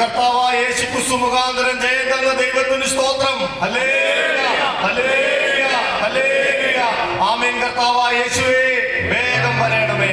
കർത്താവായ യേശു ക്രിസ്തു മുഖാന്തരം ജയം തന്ന ദൈവത്തിന് സ്തോത്രം. ആമേൻ കർത്താവായ യേശുവേ വേഗം വരണമേ.